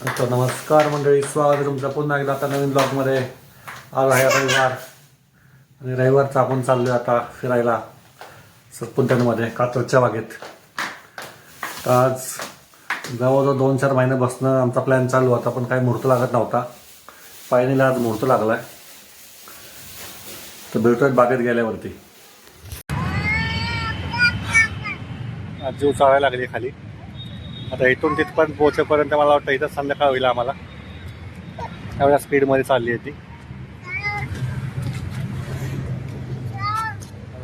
तर नमस्कार मंडळी स्वागत तुमचं. पुन्हा एकदा आता नवीन ब्लॉगमध्ये आज आहे. रविवार आणि रविवारचा आपण चाललो आता फिरायला सत्पुंटनमध्ये कात्रजच्या बागेत. तर आज जवळजवळ दोन चार महिने बसणं आमचा प्लॅन चालू होता पण काही मुहूर्त लागत नव्हता. पायनीला आज मुहूर्त लागला आहे तर भेटतोय बागेत गेल्यावरती. आज जीव चाळायला लागली खाली. आता इथून तिथपर्यंत पोहोचेपर्यंत मला वाटतं इथं संध्याकाळ होईल आम्हाला. एवढ्या स्पीडमध्ये चालली आहे ती.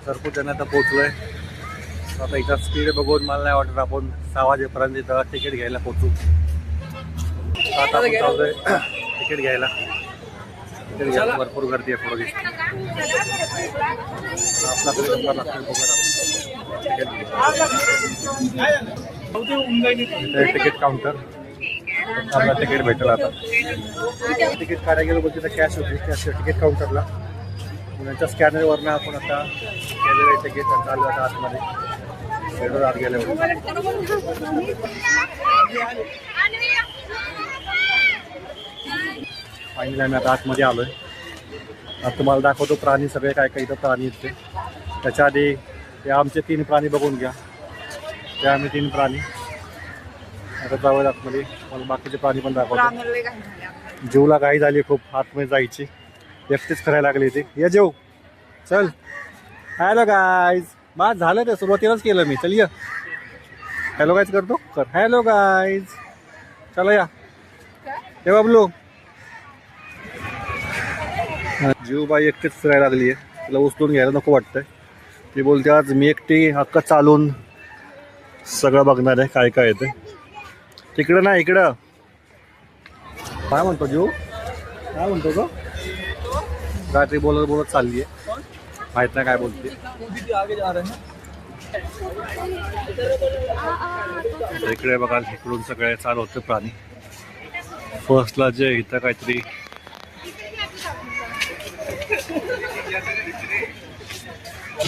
सरपूर आता पोहोचलोय. आता इथं स्पीड बघून मला नाही वाटत आपण सहा वाजेपर्यंत इथं तिकीट घ्यायला पोहोचू. आता आपण चाललोय तिकीट घ्यायला. तिकीट घ्यायला भरपूर गर्दी आहे पुढे दिसते आपला तिकीट तिकीट काउंटर आपला तिकीट भेटेल आता. तिकीट काढायला गेलो बोलते तर कॅश होती. कॅश तिकीट काउंटरला त्यांच्या स्कॅनरवरनं आपण आता केलेलं आहे तिकीट चालू आता आतमध्ये. भेटून आत गेल्यावर. फायनली आम्ही आता आतमध्ये आलोय. आता तुम्हाला दाखवतो प्राणी सगळे काय काय इथं प्राणी आहेत ते. त्याच्या आधी हे आमचे तीन प्राणी बघून घ्या. ते आम्ही तीन प्राणी. आता जाऊया आतमध्ये. मला बाकीचे प्राणी पण दाखवतो. जीवला घाई झाली खूप. आतमध्ये जायची. एकटीच करायला लागली ती ये जेव. चल. हॅलो गाईज बस झालं ते सुरुवातीलाच केलं मी. चल ये. हॅलो गाईज करतो कर. हॅलो गाईज चला या. हे बाबलो. जीवबाई एकटीच फिरायला लागली आहे. तिला उचलून घ्यायला नको वाटतंय. ती बोलते आज मी एकटी हक्क चालून सगळं बघणार आहे काय काय येते तिकडं ना इकडं. काय म्हणतो जीव काय म्हणतो ग? रात्री बोलत बोलत चालली आहे. माहीत नाही काय बोलते. इकडे बघा इकडून सगळे चालू होते प्राणी. फर्स्टला जे इथं काहीतरी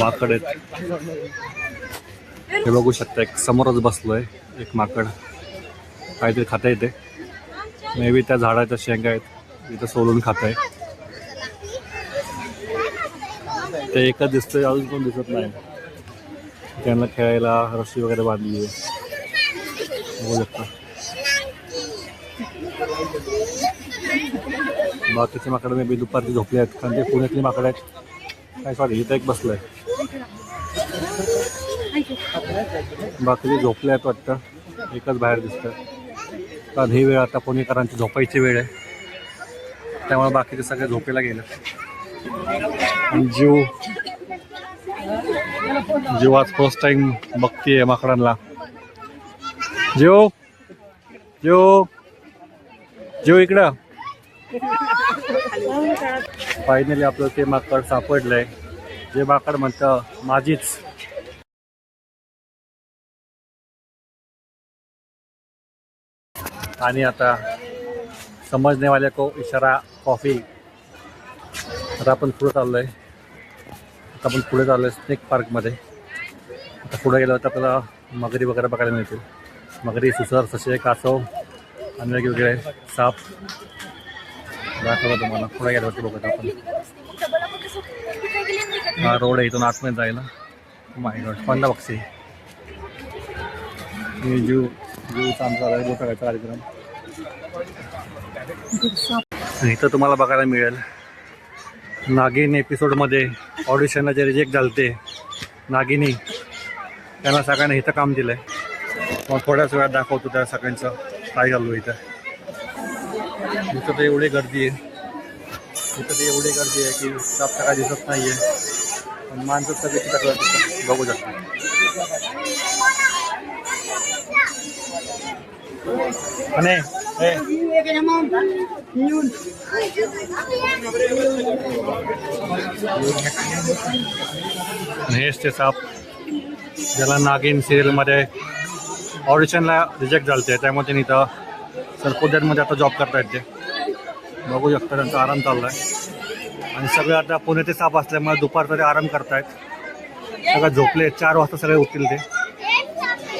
माकड आहेत. हे बघू शकता एक समोरच बसलोय एक माकड. काहीतरी खाता येते मे बी त्या झाडाच्या शेंगा आहेत इथं सोलून खात आहे ते एकच दिसतंय अजून कोण दिसत नाही. त्यांना खेळायला रस्सी वगैरे बांधली आहे. बघू शकता. बाकीचे माकडं मे बी दुपारची झोपले आहेत कारण ते पुण्यातली माकडं आहेत. काय सॉरी इथं एक बसलंय. बाकीचे झोपले आहेत वाटतं एकच बाहेर दिसतं कारण ही वेळ आता पुणेकरांची झोपायची वेळ आहे. त्यामुळे बाकीचे सगळे झोपेला गेले. जीव जीव आज फर्स्ट टाइम बघतीये माकडांना. जीव जीव जीव इकडं. फायनली आपलं ते माकड सापडलंय. जे माकड म्हणतं माझीच. आणि आता समजने वाले को इशारा कॉफी. आता आपण पुढे आहे आता आपण पुढे आहे स्नेक पार्कमध्ये. आता पुढे गेलो तर आपल्याला मगरी वगैरे बघायला मिळतील. मगरी सुसर ससे कासव आणि वेगवेगळे साप. दाखवलं तुम्हाला पुढे गेल्यावरती बघत आपण. हा रोड आहे इथून आतमध्ये जायला. माय गॉड पंधरा बक्षी जीव दिवस आमचा आहे गोठा कार्यक्रम. इथं तुम्हाला बघायला मिळेल. नागिन एपिसोडमध्ये ऑडिशनला जे रिजेक्ट झालते नागिनी त्यांना सगळ्यांना इथं काम दिलं आहे मग थोड्याच वेळात दाखवतो त्या सगळ्यांचं काय झालं इथं. इथं तर एवढी गर्दी आहे. इथं तर एवढी गर्दी आहे की साफ काय दिसत नाही आहे पण माणसं सगळे तिथं बघू शकतो आणि Eh. हेच ते साप ज्याला नागिन सिरियलमध्ये ऑडिशनला रिजेक्ट झालं ते त्यामुळे त्यांनी इथं सरपोदरमध्ये आता जॉब करता ते. बघू शकता त्यांचा आराम चालला आहे आणि सगळे आता पुणे ते साप असल्यामुळे दुपारचा ते आराम करतायत. सगळं झोपले चार वाजता सगळे उठतील ते.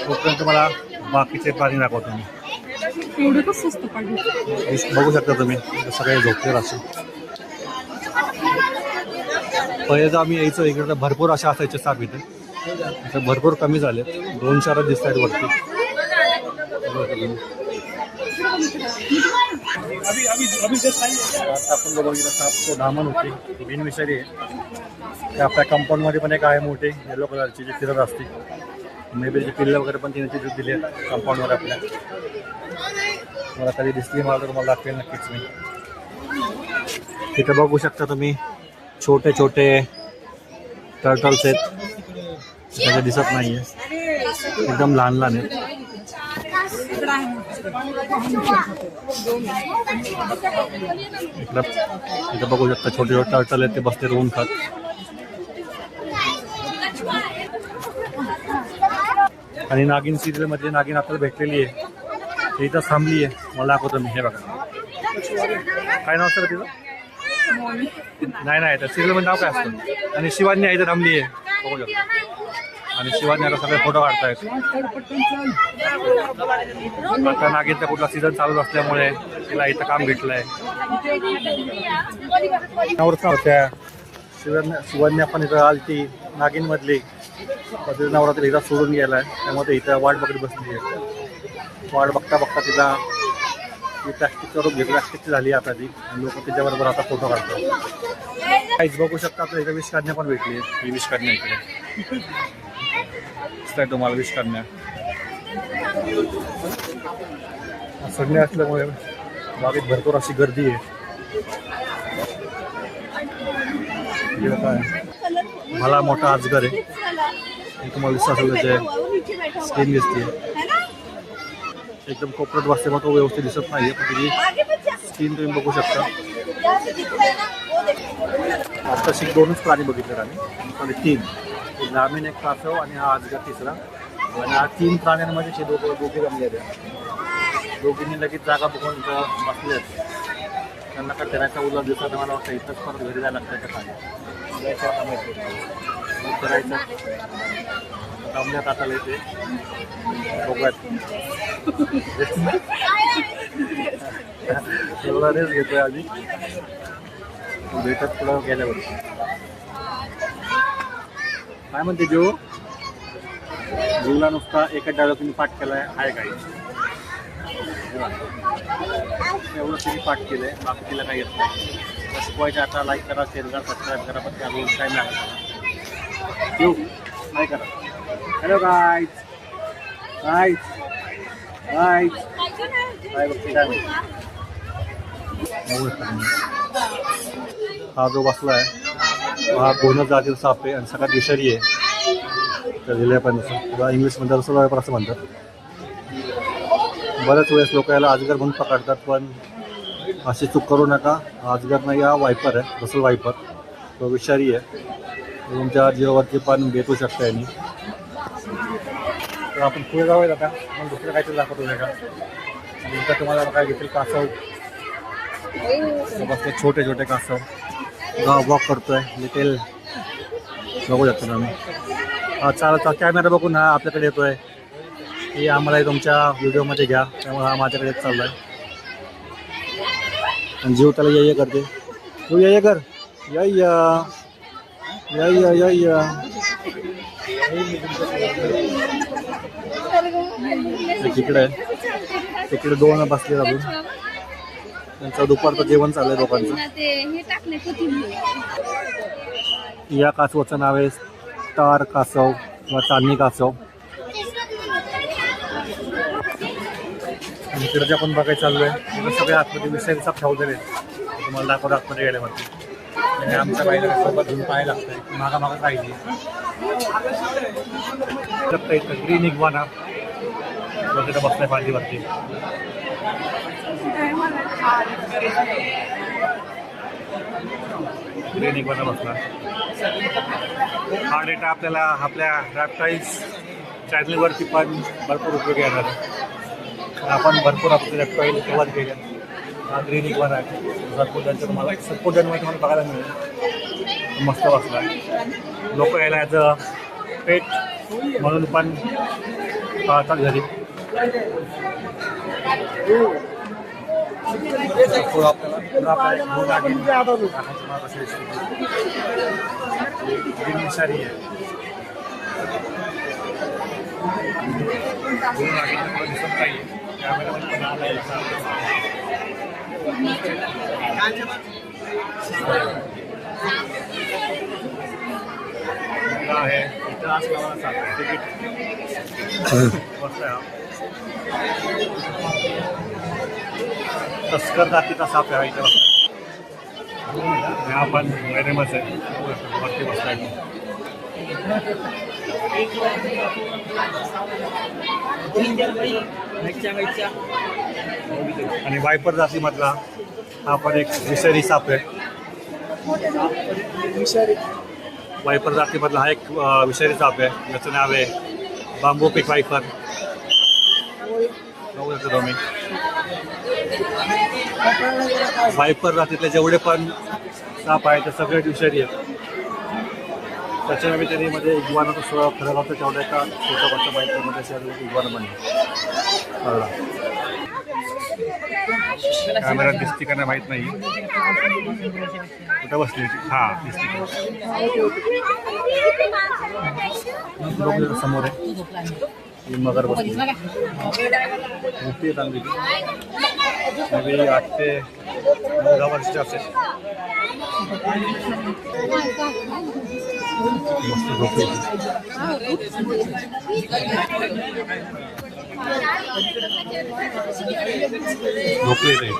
तोपर्यंत मला बाकीचे प्राणी दाखवतो मी एवढं का स्वस्त पाडलं बघू शकता तुम्ही सगळे झोपलेले असं पहिले तर आम्ही यायचो इकडे तर भरपूर अशा असायचे साप इथे. इथे भरपूर कमी झाले. दोन चार दिसत आहेत वरती. आता आपण बघू साप तो धामण बिन विषारी आहे. ते आपल्या कंपाऊंडमध्ये पण एक आहे मोठे येलो कलरची जी फिरत असते मे बी पिल्लं वगैरे पण तिने तिथे दिली आहेत कंपाऊंडवर आपल्या. मला कधी दिसली मला तर तुम्हाला दाखवेल नक्कीच मी. तिथं बघू शकता तुम्ही छोटे छोटे टर्टल्स आहेत. त्याच्या दिसत आहे एकदम लहान लहान आहेत. इकडं इथं बघू शकता छोटे छोटे टर्टल आहेत ते बसते रोवून खात. आणि नागिन सिरियलमध्ये नागिन आपल्याला भेटलेली आहे. इथं थांबली आहे. मला दाखवतो मी. हे बघा. काय नाव असतं रे तिचं? नाही नाही तर सिरियलमध्ये नाव काय असतं? आणि शिवानी आहे इथं थांबली आहे. बघू शकतो. आणि शिवानी आता सगळे फोटो काढतायत. आता नागिनचा कुठला सीझन चालू असल्यामुळे तिला इथं काम भेटलंय. नवरत्न होत्या. शिवन्या शिवन्या पण इथं आलती. नागिन मधली नवरात्री इथं सोडून गेलाय. त्यामुळे इथं वाट बघत बसली आहे. वाट बघता बघता तिला ती प्लॅस्टिकचं रूप घेतली. प्लॅस्टिकची झाली आता ती. आणि लोक तिच्याबरोबर आता फोटो काढतात. काहीच बघू शकता आपल्या इथं विष काढण्या पण भेटली. ही विष काढण्या इकडे. दिसतंय तुम्हाला विष काढण्या संडे असल्यामुळे बागेत भरपूर अशी गर्दी आहे. काय मला मोठा अजगर आहे. हे तुम्हाला दिसत असेल त्याचे स्किन दिसते एकदम कोपरट वाचते तो व्यवस्थित दिसत नाही पण त्याची स्किन तुम्ही बघू शकता. आत्ताशी दोनच प्राणी बघितले आम्ही. आणि तीन. ग्रामीण एक कासव आणि हा आजगा तिसरा. आणि हा तीन प्राण्यांमध्ये शे दोघं दोघे जमले आहेत. दोघींनी लगेच जागा बघून बसले आहेत. त्यांना का फिरायचा उलट दिसत मला वाटतं इथंच परत घरी जायला लागतं का काय करायचं थांबण्यात आता येते बघूयात एवढा रेस घेतोय आधी भेटत पुढं गेल्यावर काय म्हणते जीव जीवला नुसता एका डायलॉग तुम्ही पाठ केलाय आहे काय एवढं तुम्ही पाठ केलंय बाकी तिला काही येत नाही तर आता लाईक करा शेअर करा सबस्क्राईब करा पण त्या रोज काय नाही जीव नाही करा हॅलो गाईज गाईज गाईज काय बघते काय हा जो बसला आहे हा पूर्ण जातील साप आहे आणि सगळ्यात विषारी आहे. तर दिल्या पण किंवा इंग्लिशमध्ये रसल वायपर असं म्हणतात. बऱ्याच वेळेस लोक याला अजगर म्हणून पकडतात पण अशी चूक करू नका. अजगर नाही हा वायपर आहे रसल वायपर तो विषारी आहे. तुमच्या जीवावरती पण भेटू शकता यांनी. तर आपण पुढे जाऊया आता. मग दुसरं काहीतरी दाखवतो नाही का? नंतर तुम्हाला काय घेतील कासव. बघते छोटे छोटे कासव. गाव वॉक करतोय. लिटेल बघू शकतो आम्ही. हा चालत कॅमेरा बघून हा आपल्याकडे येतोय. की आम्हाला तुमच्या व्हिडिओमध्ये घ्या. त्यामुळे हा माझ्याकडे येत चाललाय. आणि जीव त्याला ये ये करते. तू ये ये कर. या. या या या या. तिकडे तिकडे दोन बसले अजून. त्यांचं दुपारचं जेवण चाललंय लोकांचं या कासवाचं नाव आहे स्टार कासव किंवा चांदणी कासव. आणि इकडे जे आपण बघायला चाललोय सगळे आतमध्ये विषय ठेवलेले आहेत. तुम्हाला दाखवतो आतमध्ये गेल्यावरती. आणि आमच्या बाईला सोबत घेऊन पाहायला लागतंय. मागा मागा पाहिजे इथं ग्रीन इग्वाना वगैरे बसलाय पाठीवरती. ग्रीन इग्वाना बसला. हा डेटा आपल्याला आपल्या रॅपटाईल्स चॅनलवरती पण भरपूर उपयोगी येणार. आपण भरपूर आपले रॅपटाईल तेव्हाच केले हा ग्रीन इग्वाना आहे भरपूर त्यांचं तुम्हाला सपोर्ट तुम्हाला बघायला मिळेल मस्त बसला लोक यायला ॲज अ पेट म्हणून पण पाहतात घरी. आपल्याला आहे आहे. आहे तस्कर जातीचा साप आहे इथं आपण मैदानाच आहे वरती आणि वायपर जातीमधला हा पण एक विषारी साप आहे. वायपर जातीमधला हा एक विषारी साप आहे. ज्याचं नाव आहे बांबू पिक वायपर. बघू शकता तुम्ही. वायपर जातीतले जेवढे पण साप आहेत ते सगळे विषारी आहेत. त्याच्या मध्ये इग्वानाचा सोळा फरक होता तेवढ्या एका छोट्या मोठ्या वायपरमध्ये शरीर इग्वाना बनले. कॅमेरा दिसते का नाही माहीत नाही. कुठं बसली हा दिसते. समोर आहे. मगर बसली. मोठी चांगली. ती. maybe आठ ते नऊ दहा वर्षाची असेल मस्त झोपली होती. झोपली ते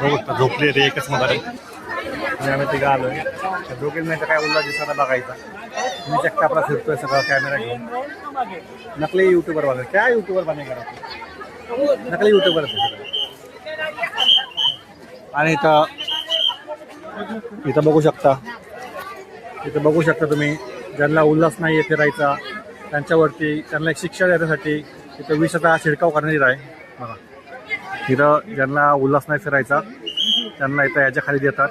बघू शकता झोपली ते एकच मगर आहे आणि आम्ही तिघं आलोय त्या दोघींना इथं काय उल्ला दिसायला बघायचा मी चक्क आपला फिरतोय सगळा कॅमेरा घेऊन नकली युट्यूबर बघा काय युट्यूबर बने करा नकली युट्यूबर आणि इथं इथं बघू शकता. इथं बघू शकता तुम्ही. ज्यांना उल्हास नाही आहे फिरायचा त्यांच्यावरती त्यांना एक शिक्षा देण्यासाठी इथं विषाचा शिडकाव करण्यात येत आहे. बघा. इथं ज्यांना उल्हास नाही फिरायचा त्यांना इथं याच्या खाली देतात.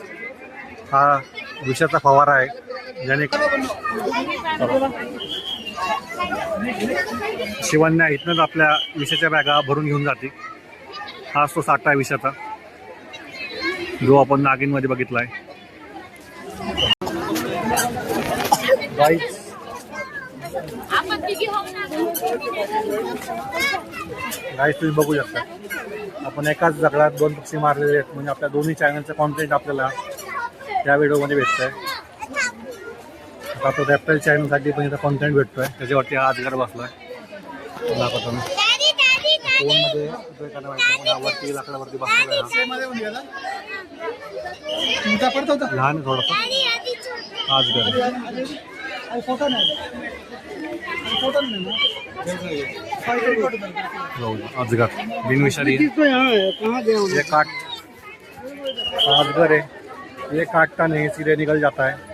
हा विषाचा फवारा आहे. ज्याने शिवांना इथनंच आपल्या विषाच्या बॅगा भरून घेऊन जाते. हा असतो साठा आहे विषाचा जो आपण नागिनमध्ये बघितला आहे गाईस तुम्ही बघू शकता. आपण एकाच दगडात दोन पक्षी मारलेले आहेत. म्हणजे आपल्या दोन्ही चॅनलचं कॉन्टेंट आपल्याला त्या व्हिडिओमध्ये भेटतंय. आता तो रॅप्टाईल चॅनलसाठी पण इथं कॉन्टेंट भेटतोय. त्याच्यावरती हा अजगर बसलाय. दाखवतो मी. फोनमध्ये वरती लाकडावरती बसलेला आहे. लहान आहे थोडंसं. हा अजगर आहे. हो, अजगर बिनविषारी आहे. ये काट अजगर है ये काटता नहीं सीधे निकल जाता है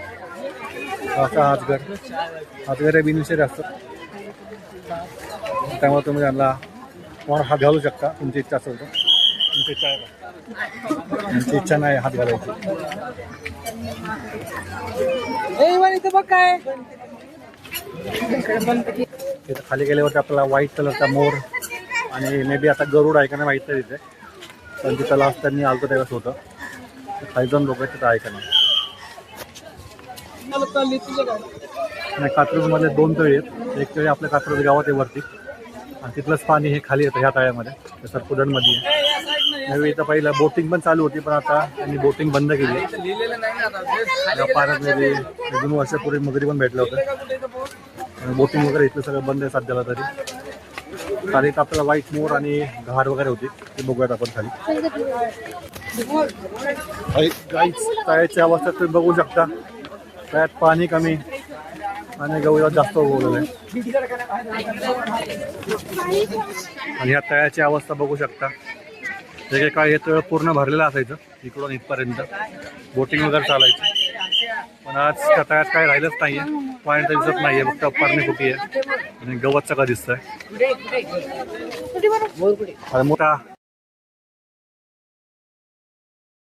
असा अजगर अजगर हे बिनविषारी असतं. त्यामुळे तुम्ही त्यांना कोण हात घालू शकता तुमची इच्छा असेल तर. तुमची इच्छा आहे? तुमची इच्छा नाही हात घालायची. इथं बघ काय. तिथं खाली गेल्यावरती आपल्याला व्हाईट कलरचा मोर आणि मे बी आता गरुड आहे का नाही माहीत नाही तिथे. पण तिथं लास्ट त्यांनी आलतो त्यावेळेस होतं. काही जण लोक तिथं आहे का नाही. आणि कात्रजमध्ये दोन तळी आहेत. एक तळी आपल्या कात्रज गावात आहे वरती. आणि तिथलंच पाणी हे खाली येतं ह्या तळ्यामध्ये. ते सरकुदनमध्ये आहे. नवी इथं पहिलं बोटिंग पण चालू होती पण आता त्यांनी बोटिंग बंद केली. या एक दोन वर्षापूर्वी मगरी पण भेटलं होतं. बोटिंग वगैरे इथलं सगळं बंद आहे सध्याला तरी. खाली इथं आपल्याला व्हाईट मोर आणि घार वगैरे होती. ते बघूयात आपण खाली. गाईच तळ्याची अवस्था तुम्ही बघू शकता. तळ्यात पाणी कमी आणि गवळात जास्त उगवलेलं आहे. आणि ह्या तळ्याची अवस्था बघू शकता. जे काय हे तळ पूर्ण भरलेलं असायचं इकडून इथपर्यंत. बोटिंग वगैरे चालायची. पण आज त्या तळ्यात काय राहिलंच नाहीये. पॉईंट दिसत नाहीये फक्त पारणी फुटी आहे. आणि गवत सगळं दिसतंय? मोठा